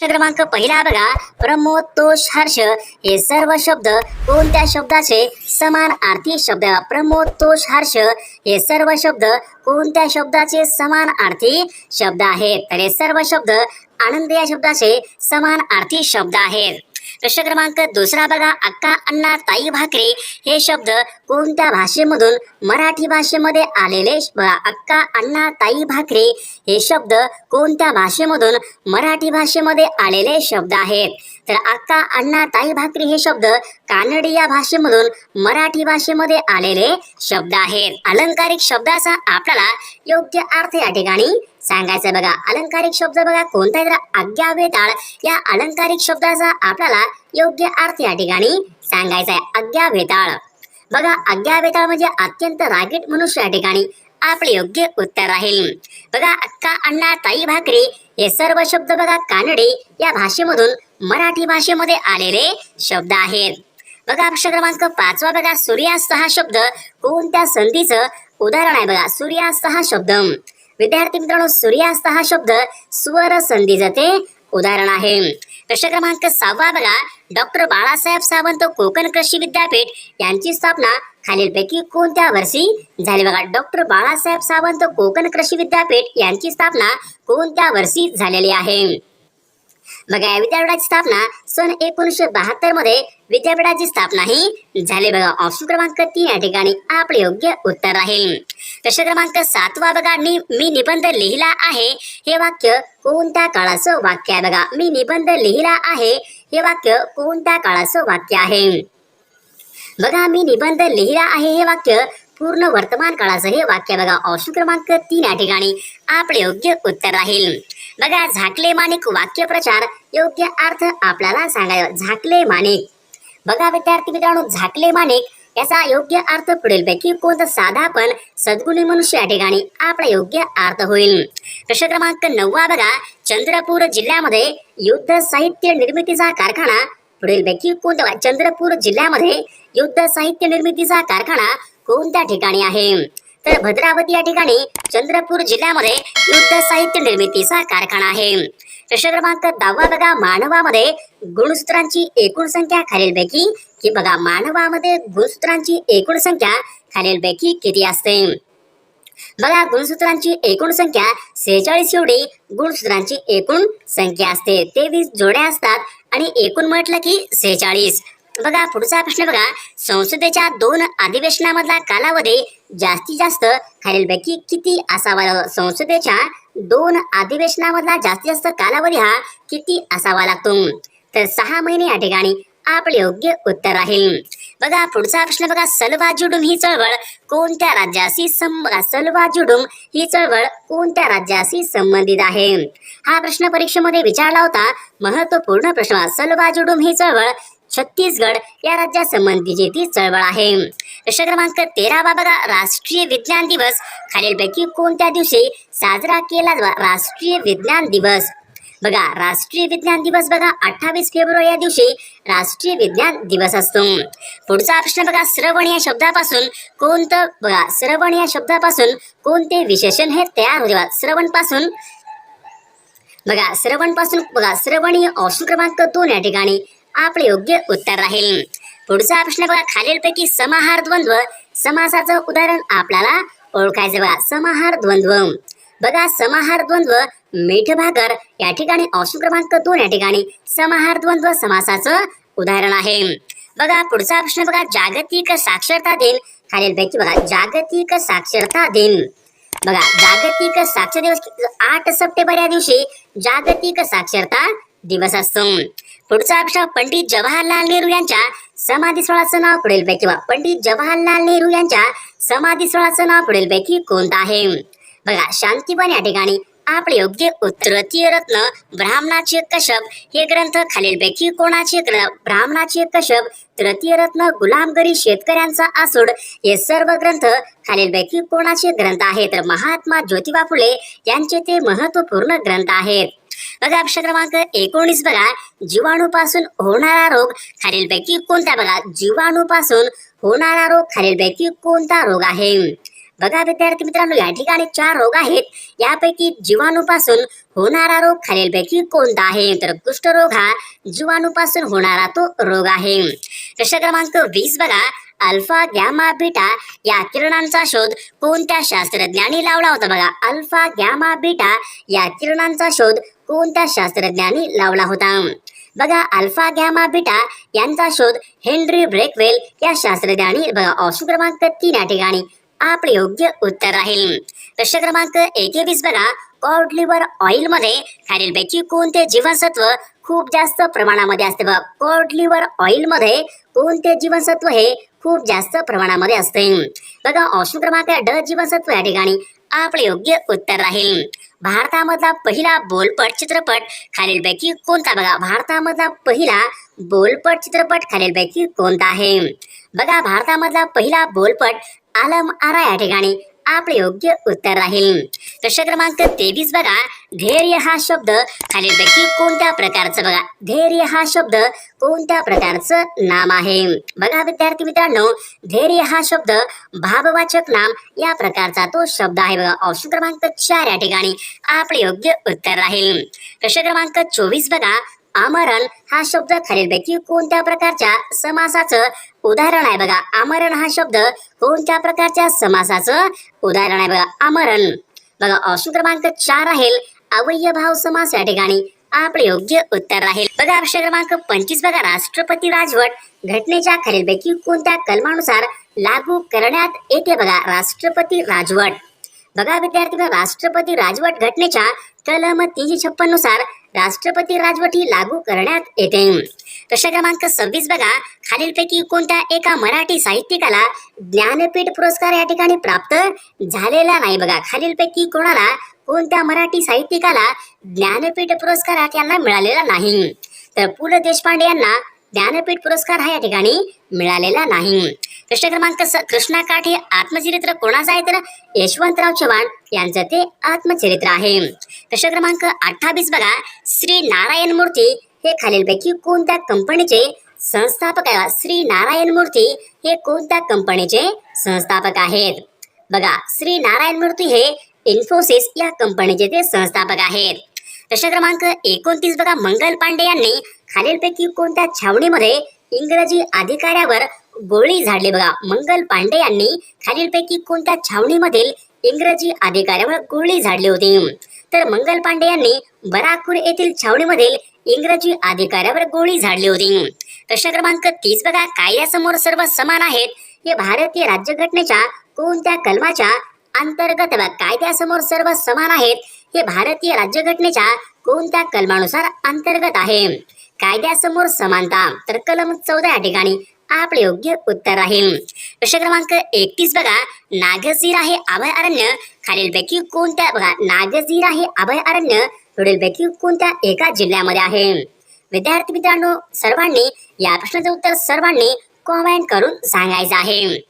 प्रश्न क्रमांक पहिला बघा. प्रमोदतोष हर्ष. हे सर्व शब्द कोणत्या शब्दाचे? समान अर्थी शब्द. प्रमोदतोष हर्ष. हे सर्व शब्द कोणत्या शब्दाचे? समान अर्थी शब्द आहेत. तर हे सर्व शब्द आनंद या शब्दाचे समान अर्थी शब्द आहेत. प्रश्न क्रमांक दुसरा बघा. अक्का अण्णा ताई भाकरे हे शब्द कोणत्या भाषेमधून मराठी भाषेमध्ये आलेले? अक्का अण्णा ताई भाकरे हे शब्द कोणत्या भाषेमधून मराठी भाषेमध्ये आलेले शब्द आहेत? तर अक्का अण्णा ताई भाकरी हे शब्द कानडी या भाषेमधून मराठी भाषेमध्ये आलेले शब्द आहेत. अलंकारिक शब्दाचा आपल्याला योग्य अर्थ या ठिकाणी सांगायचं बघा. अलंकारिक शब्द बघा कोणता तर आज्ञा वेताळ या अलंकारिक शब्दाचा आपल्याला योग्य अर्थ या ठिकाणी सांगायचा आहे. आज्ञा वेताळ. बघा आज्ञा वेताळ म्हणजे अत्यंत रागीट मनुष्य या ठिकाणी आपले योग्य उत्तर राहील बघा अक्का अण्णा ताई भाकरी हे सर्व शब्द बघा कानडे या भाषेमधून मराठी भाषेमध्ये आलेले शब्द आहेत. बघा प्रश्न क्रमांक पाचवा बघा सूर्यास्त हा शब्द कोणत्या संधीचं उदाहरण आहे बघा. सूर्यास्त हा शब्द. विद्यार्थी मित्रांनो सूर्यास्त हा शब्द स्वर संधीचं ते उदाहरण आहे प्रश्न क्रमांक सहावा बघा. डॉक्टर बाळासाहेब सावंत कोकण कृषी विद्यापीठ यांची स्थापना खालीलपैकी कोणत्या वर्षी झाली बघा? डॉक्टर बाळासाहेब सावंत कोकण कृषी विद्यापीठ यांची स्थापना कोणत्या वर्षी झालेली आहे? बघा या विद्यापीठाची स्थापना सन एकोणीसशे बहात्तरमध्ये विद्यापीठाची स्थापना ही झाली बघा. ऑप्शन क्रमांक तीन या ठिकाणी आपले योग्य उत्तर राहील. प्रश्न क्रमांक सातवा बघा. मी निबंध लिहिला आहे. हे वाक्य कोणत्या काळाचं वाक्य आहे बघा. मी निबंध लिहिला आहे. हे वाक्य कोणत्या काळाचं वाक्य आहे? बघा मी निबंध लिहिला आहे. हे वाक्य पूर्ण वर्तमान काळाचं हे वाक्य बघा. ऑप्शन क्रमांक तीन या ठिकाणी आपले योग्य उत्तर राहील. बघा झाकले माणिक वाक्य प्रचार. योग्य अर्थ आपल्याला सांगायचा. झाकले माणिक. बघा विद्यार्थी मित्रांनो झाकले माणिक याचा योग्य अर्थ पुढील पैकी कोणता साधा पण सद्गुणी मनुष्य या ठिकाणी आपला योग्य अर्थ होईल. प्रश्न क्रमांक नववा बघा चंद्रपूर जिल्ह्यामध्ये युद्ध साहित्य निर्मितीचा कारखाना पुढील पैकी कोणता चंद्रपूर जिल्ह्यामध्ये युद्ध साहित्य निर्मितीचा कारखाना कोणत्या ठिकाणी आहे? तर भद्रावती या ठिकाणी चंद्रपूर जिल्ह्यामध्ये युद्ध साहित्य निर्मितीचा कारखाना आहे. प्रश्न क्रमांक दहावा बघा मानवामध्ये गुणसूत्रांची एकूण संख्या खालीलपैकी की बघा मानवामध्ये गुणसूत्रांची एकूण संख्या खालीलपैकी किती असते? बघा गुणसूत्रांची एकूण संख्या सेहेचाळीस एवढी गुणसूत्रांची एकूण संख्या असते. तेवीस जोड्या असतात आणि एकूण म्हटलं की सेहेचाळीस. बघा पुढचा प्रश्न बघा. संसदेच्या दोन अधिवेशनामधला कालावधी जास्तीत जास्त खालीलपैकी किती असावा? संसदेच्या दोन अधिवेशनामधला जास्तीत जास्त कालावधी हा किती असावा लागतो? तर सहा महिने या ठिकाणी आपले योग्य उत्तर राहील बघा पुढचा प्रश्न बघा. सलवा जुडूम ही चळवळ कोणत्या राज्याशी सं सलवा जुडूम ही चळवळ कोणत्या राज्याशी संबंधित आहे? हा प्रश्न परीक्षेमध्ये विचारला होता. महत्त्वपूर्ण प्रश्न सलवा जुडूम ही चळवळ छत्तीसगड या राज्यासंबंधीची ती चळवळ आहे. प्रश्न क्रमांक तेरावा बघा राष्ट्रीय विज्ञान दिवस. खालीलपैकी कोणत्या दिवशी साजरा केला राष्ट्रीय विज्ञान दिवस. बघा राष्ट्रीय विज्ञान दिवस बघा. अठ्ठावीस फेब्रुवारी या दिवशी राष्ट्रीय विज्ञान दिवस असतो. पुढचा प्रश्न बघा श्रवण या शब्दापासून कोणतं बघा श्रवण या शब्दापासून कोणते विशेषण हे तयार होते? बघा श्रवणपासून बघा श्रवणपासून बघा श्रवण ही ऑप्शन क्रमांक दोन या ठिकाणी आपले योग्य उत्तर राहील. पुढचा प्रश्न बघा. खालीलपैकी समाहार द्वंद्व समासाचं उदाहरण आपल्याला ओळखायचं बघा. समाहार द्वंद्व. बघा समाहार द्वंद्व मीठ भाकर या ठिकाणी ऑप्शन क्रमांक दोन या ठिकाणी समाहार द्वंद्व समासाचं उदाहरण आहे. बघा पुढचा प्रश्न बघा. जागतिक साक्षरता दिन. खालीलपैकी बघा. जागतिक साक्षरता दिन. बघा जागतिक साक्षर दिवस आठ सप्टेंबर या दिवशी जागतिक साक्षरता दिवस असतो. पुढचा प्रश्न पंडित जवाहरलाल नेहरू यांच्या समाधी स्थळाचं नाव पुढील पैकी पंडित जवाहरलाल नेहरू यांच्या समाधी स्थळाचं नाव पुढील पैकी कोणतं आहे? बघा शांतीवन या ठिकाणी आपले योग्य उत्तर तृतीय रत्न ब्राह्मणाचे कश्यप हे ग्रंथ खालीलपैकी कोणाचे? ब्राह्मणाचे कश्यप तृतीय रत्न गुलामगिरी शेतकऱ्यांचा आसूड हे सर्व ग्रंथ खालीलपैकी कोणाचे ग्रंथ आहेत? तर महात्मा ज्योतिबा फुले यांचे ते महत्त्वपूर्ण ग्रंथ आहेत. बघा प्रश्न क्रमांक एकोणीस बघा. जीवाणूपासून होणारा रोग खालीलपैकी कोणता बघा? जीवाणूपासून होणारा रोग खालीलपैकी कोणता रोग आहे? बघा विद्यार्थी मित्रांनो या ठिकाणी चार रोग आहेत. यापैकी जीवाणूपासून होणारा रोग खालीलपैकी कोणता आहे? तर कुष्ठरोग हा जीवाणूपासून होणारा तो रोग आहे. प्रश्न क्रमांक वीस बघा. अल्फा गॅमा बीटा या किरणांचा शोध कोणत्या शास्त्रज्ञांनी लावला होता बघा. अल्फा गॅमा बीटा या किरणांचा शोध कोणत्या शास्त्रज्ञांनी लावला होता? बघा अल्फा गॅमा बीटा यांचा शोध हेनरी ब्रेकवेल या शास्त्रज्ञांनी बघा. ऑप्शन क्रमांक तीन या ठिकाणी. आपले योग्य उत्तर राहील. प्रश्न क्रमांक एकेवीस बघा. कॉड लिव्हर ऑइलमध्ये खालीलपैकी कोणते जीवनसत्व खूप जास्त प्रमाणामध्ये असते बघा. कॉड लिव्हर ऑइलमध्ये कोणते जीवनसत्व हे खूप जास्त प्रमाणामध्ये असते. बघा ऑप्शन क्रमांक ड जीवनसत्व या ठिकाणी आपले योग्य उत्तर राहील. भारतामधला पहिला बोलपट चित्रपट खालीलपैकी कोणता? बघा भारतामधला पहिला बोलपट चित्रपट खालीलपैकी कोणता आहे? बघा भारतामधला पहिला बोलपट आलम आरा या ठिकाणी आपले योग्य उत्तर राहील. प्रश्न क्रमांक तेवीस बघा. धैर्य हा शब्द खालीलपैकी कोणत्या प्रकारचं बघा? धैर्य हा शब्द कोणत्या प्रकारचं नाम आहे? बघा विद्यार्थी मित्रांनो धैर्य हा शब्द भाववाचक नाम या प्रकारचा तो शब्द आहे बघा. ऑप्शन क्रमांक चार या ठिकाणी आपले योग्य उत्तर राहील. प्रश्न क्रमांक चोवीस बघा. आमरण हा शब्द खालीलपैकी कोणत्या प्रकारच्या समासाचं उदाहरण आहे बघा. आमरण हा शब्द कोणत्या प्रकारच्या समासाचं उदाहरण आहे बघा. आमरण. बघा ऑप्शन क्रमांक चार राहील अवयभाव समास या ठिकाणी आपले योग्य उत्तर राहील. बघा ऑप्शन क्रमांक पंचवीस बघा. राष्ट्रपती राजवट घटनेच्या खालीलपैकी कोणत्या कलमानुसार लागू करण्यात येते बघा? राष्ट्रपती राजवट. बघा विद्यार्थी राष्ट्रपती राजवट घटनेच्या कलम तीनशे छप्पननुसार राष्ट्रपती राजवटी लागू करण्यात येते. प्रश्न क्रमांक सव्वीस बघा. खालीलपैकी कोणत्या एका मराठी साहित्यिकाला ज्ञानपीठ पुरस्कार या ठिकाणी प्राप्त झालेला नाही बघा? खालीलपैकी कोणाला कोणत्या मराठी साहित्यिकाला ज्ञानपीठ पुरस्कार हा त्यांना मिळालेला नाही? तर पु ल देशपांडे यांना ज्ञानपीठ पुरस्कार हा या ठिकाणी मिळालेला नाही. प्रश्न क्रमांक कृष्णा काठ हे आत्मचरित्र कोणाचं आहे तर यशवंतराव चव्हाण यांचं ते आत्मचरित्र आहे. प्रश्न क्रमांक अठ्ठावीस बघा. श्री नारायण मूर्ती हे खालीलपैकी कोणत्या कंपनीचे संस्थापक आहे? श्री नारायण मूर्ती हे कोणत्या कंपनीचे संस्थापक आहेत? बघा श्री नारायण मूर्ती हे इन्फोसिस या कंपनीचे ते संस्थापक आहेत. प्रश्न क्रमांक एकोणतीस बघा. मंगल पांडे यांनी खालीलपैकी कोणत्या छावणीमध्ये इंग्रजी अधिकाऱ्यावर गोळी झाडली बघा. मंगल पांडे यांनी खालीलपैकी कोणत्या छावणीमधील इंग्रजी अधिकाऱ्यावर गोळी झाडली होती? तर मंगल पांडे यांनी बराकपूर येथील छावणीमधील इंग्रजी अधिकाऱ्यावर गोळी झाडली होती. प्रश्न क्रमांक तीस बघा. कायद्यासमोर सर्व समान आहेत? हे भारतीय राज्यघटनेच्या कोणत्या कलमाच्या अंतर्गत कायद्यासमोर सर्व समान आहेत? हे भारतीय राज्यघटनेच्या कोणत्या कलमानुसार अंतर्गत आहे? कायद्यासमोर समानता? तर कलम चौदा या ठिकाणी आपले योग्य उत्तर आहे. प्रश्न क्रमांक एकतीस बघा. नागझीर आहे अभय अरण्य. खालीलपैकी कोणत्या बघा नागझीर आहे अभय अरण्य. पुढीलपैकी कोणत्या एका जिल्ह्यामध्ये आहे? विद्यार्थी मित्रांनो सर्वांनी या प्रश्नाचं उत्तर सर्वांनी कॉमेंट करून सांगायचं आहे.